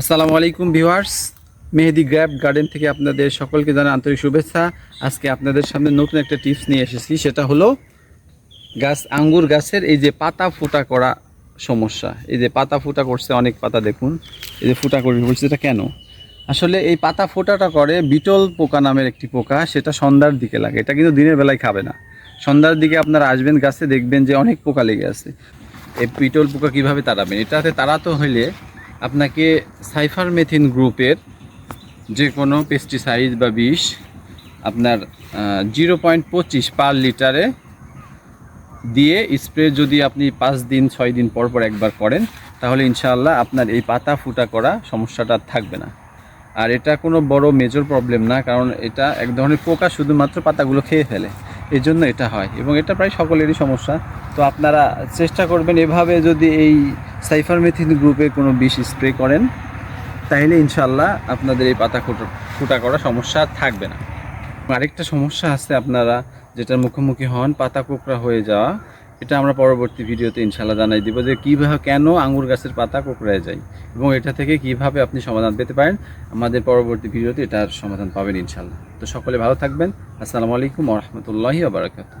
আসসালামু আলাইকুম ভিউয়ার্স। মেহেদি grab garden থেকে আপনাদের সকলকে জানা আন্তরিক শুভেচ্ছা। আজকে আপনাদের সামনে নতুন একটা টিপস নিয়ে এসেছি, সেটা হলো গাছ, আঙ্গুর গাছের এই যে পাতা ফুটা করা সমস্যা। এই যে পাতা ফুটা করছে, অনেক পাতা দেখুন। এই যে ফুটা করে বলছে এটা কেন? আসলে এই পাতা ফোটাটা করে বিটল পোকা নামের একটি পোকা, সেটা সন্ধ্যার দিকে লাগে। এটা কিন্তু দিনের বেলায় খাবে না। সন্ধ্যার দিকে আপনারা আসবেন গাছে, দেখবেন যে অনেক পোকা লেগে আছে। এই পিটল পোকা কীভাবে তাড়াবেন? এটাতে তাড়াতে হলে আপনাকে সাইফারমেথিন গ্রুপের যে কোনো পেস্টিসাইড বা বিষ আপনার জিরো পয়েন্ট পঁচিশ পার লিটারে দিয়ে স্প্রে যদি আপনি পাঁচ দিন, ছয় দিন পর পর একবার করেন, তাহলে ইনশাআল্লাহ আপনার এই পাতা ফুটা করা সমস্যাটা থাকবে না। আর এটা কোনো বড় মেজর প্রবলেম না, কারণ এটা এক ধরনের পোকা শুধুমাত্র পাতাগুলো খেয়ে ফেলে। এই জন্য এটা হয় এবং এটা প্রায় সকলেরই সমস্যা। তো আপনারা চেষ্টা করবেন এভাবে যদি এই সাইফারমেথিন গ্রুপের কোনো বিষ স্প্রে করেন, তাহলে ইনশাল্লাহ আপনাদের এই পাতা ফুটা ফুটা করা সমস্যা থাকবে না। আরেকটা সমস্যা আছে আপনারা যেটার মুখোমুখি হন, পাতা কোকড়া হয়ে যাওয়া, এটা আমরা পরবর্তী ভিডিওতে ইনশাল্লাহ জানাই দিব যে কীভাবে, কেন আঙ্গুর গাছের পাতা কোকড়ায় যায় এবং এটা থেকে কীভাবে আপনি সমাধান পেতে পারেন। আমাদের পরবর্তী ভিডিওতে এটার সমাধান পাবেন ইনশাল্লাহ তো সকলে ভালো থাকবেন। আসসালামু আলাইকুম রহমতুল্লাহি আবরাকাতু